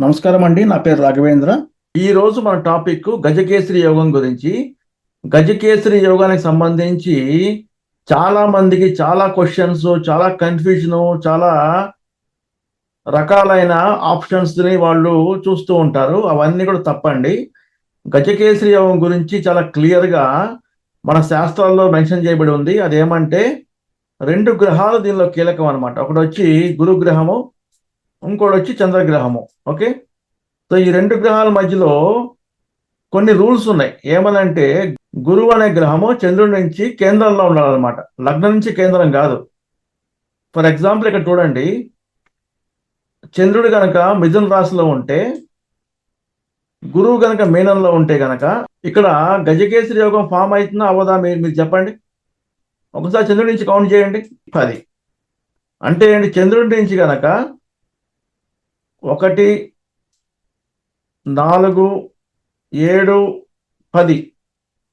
నమస్కారం అండి నా పేరు రాఘవేంద్ర. ఈ రోజు మన టాపిక్ గజకేసరి యోగం గురించి. గజకేసరి యోగానికి సంబంధించి చాలా మందికి చాలా క్వశ్చన్స్ చాలా కన్ఫ్యూజన్ చాలా రకాలైన ఆప్షన్స్ని వాళ్ళు చూస్తూ ఉంటారు. అవన్నీ కూడా తప్పండి. గజకేసరి యోగం గురించి చాలా క్లియర్గా మన శాస్త్రాల్లో మెన్షన్ చేయబడి ఉంది. అదేమంటే రెండు గ్రహాలు దీనిలో కీలకం అనమాట ఒకటి వచ్చి గురుగ్రహము ఇంకోటి వచ్చి చంద్రగ్రహము. ఓకే? సో ఈ రెండు గ్రహాల మధ్యలో కొన్ని రూల్స్ ఉన్నాయి. ఏమనంటే గురువు అనే గ్రహము చంద్రుడి నుంచి కేంద్రంలో ఉండాలన్నమాట. లగ్నం నుంచి కేంద్రం కాదు. ఫర్ ఎగ్జాంపుల్ ఇక్కడ చూడండి. చంద్రుడు గనక మిథున రాశిలో ఉంటే గురువు గనక మీనంలో ఉంటే గనక ఇక్కడ గజకేసరి యోగం ఫామ్ అవుతుందా అవదా మీరు మీరు చెప్పండి. ఒకసారి చంద్రుడి నుంచి కౌంట్ చేయండి. పది. అంటే ఏంటి? చంద్రుడి నుంచి గనక ఒకటి నాలుగు ఏడు పది.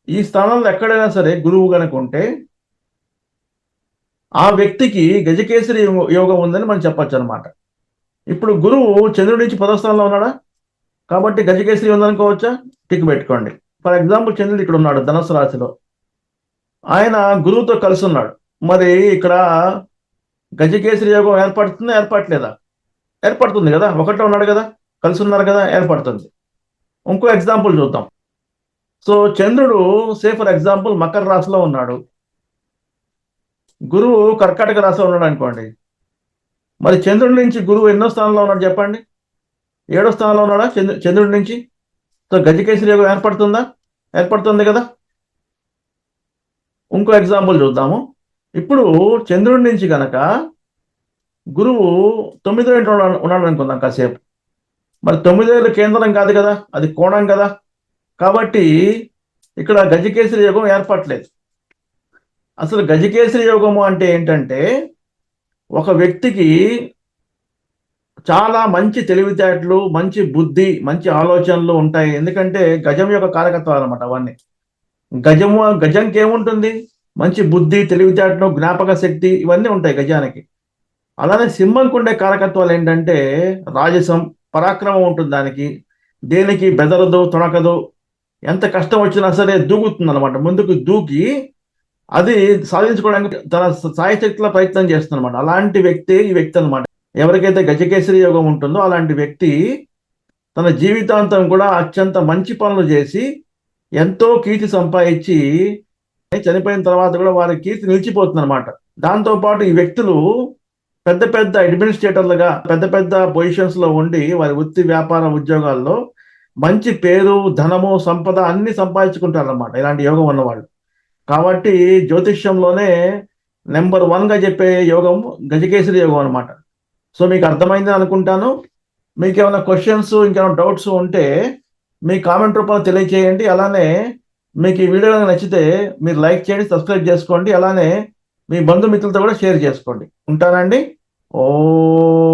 ఈ స్థానంలో ఎక్కడైనా సరే గురువు కనుక ఉంటే ఆ వ్యక్తికి గజకేసరి యోగ- యోగం ఉందని మనం చెప్పొచ్చు అనమాట ఇప్పుడు గురువు చంద్రుడి నుంచి పదో స్థానంలో ఉన్నాడా? కాబట్టి గజకేసరి ఉందనుకోవచ్చా? టిక్ పెట్టుకోండి. ఫర్ ఎగ్జాంపుల్ చంద్రుడు ఇక్కడ ఉన్నాడు ధనుసు రాశిలో. ఆయన గురువుతో కలిసి ఉన్నాడు. మరి ఇక్కడ గజకేసరి యోగం ఏర్పడుతుందా ఏర్పడలేదా ఏర్పడుతుంది కదా? ఒకటే ఉన్నాడు కదా? కలిసి ఉన్నారు కదా? ఏర్పడుతుంది. ఇంకో ఎగ్జాంపుల్ చూద్దాం. సో చంద్రుడు సే ఫర్ ఎగ్జాంపుల్ మకర రాశిలో ఉన్నాడు. గురువు కర్కాటక రాశిలో ఉన్నాడు అనుకోండి. మరి చంద్రుడి నుంచి గురువు ఎన్నో స్థానంలో ఉన్నాడు చెప్పండి. ఏడో స్థానంలో ఉన్నాడా చంద్రు చంద్రుడి నుంచి? సో గజకేశ్వరి యోగం ఏర్పడుతుందా? ఏర్పడుతుంది కదా? ఇంకో ఎగ్జాంపుల్ చూద్దాము. ఇప్పుడు చంద్రుడి నుంచి కనుక గురువు తొమ్మిదో ఇంట్లో ఉన్నాడు అనుకుందాం కాసేపు. మరి తొమ్మిదేళ్ళు కేంద్రం కాదు కదా? అది కోణం కదా? కాబట్టి ఇక్కడ గజకేసరి యోగం ఏర్పడలేదు. అసలు గజకేసరి యోగము అంటే ఏంటంటే ఒక వ్యక్తికి చాలా మంచి తెలివితేటలు మంచి బుద్ధి మంచి ఆలోచనలు ఉంటాయి. ఎందుకంటే గజం యొక్క కారకత్వాలు అనమాట అవన్నీ. గజము గజంకి ఏముంటుంది మంచి బుద్ధి తెలివితేటలు జ్ఞాపక శక్తి ఇవన్నీ ఉంటాయి గజానికి. అలానే సింహంకు ఉండే కారకత్వాలు ఏంటంటే రాజసం పరాక్రమం ఉంటుంది దానికి. దేనికి బెదరదు తొణకదు ఎంత కష్టం వచ్చినా సరే దూకుతుంది అనమాట ముందుకు దూకి అది సాధించుకోవడానికి తన సాయశక్తిలో ప్రయత్నం చేస్తుంది అనమాట అలాంటి వ్యక్తి ఈ వ్యక్తి అనమాట ఎవరికైతే గజకేసరి యోగం ఉంటుందో అలాంటి వ్యక్తి తన జీవితాంతం కూడా అత్యంత మంచి పనులు చేసి ఎంతో కీర్తి సంపాదించి చనిపోయిన తర్వాత కూడా వారి కీర్తి నిలిచిపోతుంది అనమాట దాంతో పాటు ఈ వ్యక్తులు పెద్ద పెద్ద అడ్మినిస్ట్రేటర్లుగా పెద్ద పెద్ద పొజిషన్స్లో ఉండి వారి వృత్తి వ్యాపార ఉద్యోగాల్లో మంచి పేరు ధనము సంపద అన్ని సంపాదించుకుంటారనమాట ఇలాంటి యోగం ఉన్నవాళ్ళు. కాబట్టి జ్యోతిష్యంలోనే నెంబర్ వన్గా చెప్పే యోగం గజకేసరి యోగం అనమాట సో మీకు అర్థమైంది అనుకుంటాను. మీకు ఏమైనా క్వశ్చన్స్ ఇంకేమైనా డౌట్స్ ఉంటే మీ కామెంట్ రూపంలో తెలియచేయండి. అలానే మీకు ఈ వీడియో నచ్చితే మీరు లైక్ చేయండి సబ్స్క్రైబ్ చేసుకోండి. అలానే మీ బంధుమిత్రులతో కూడా షేర్ చేసుకోండి. ఉంటానండి. Oh.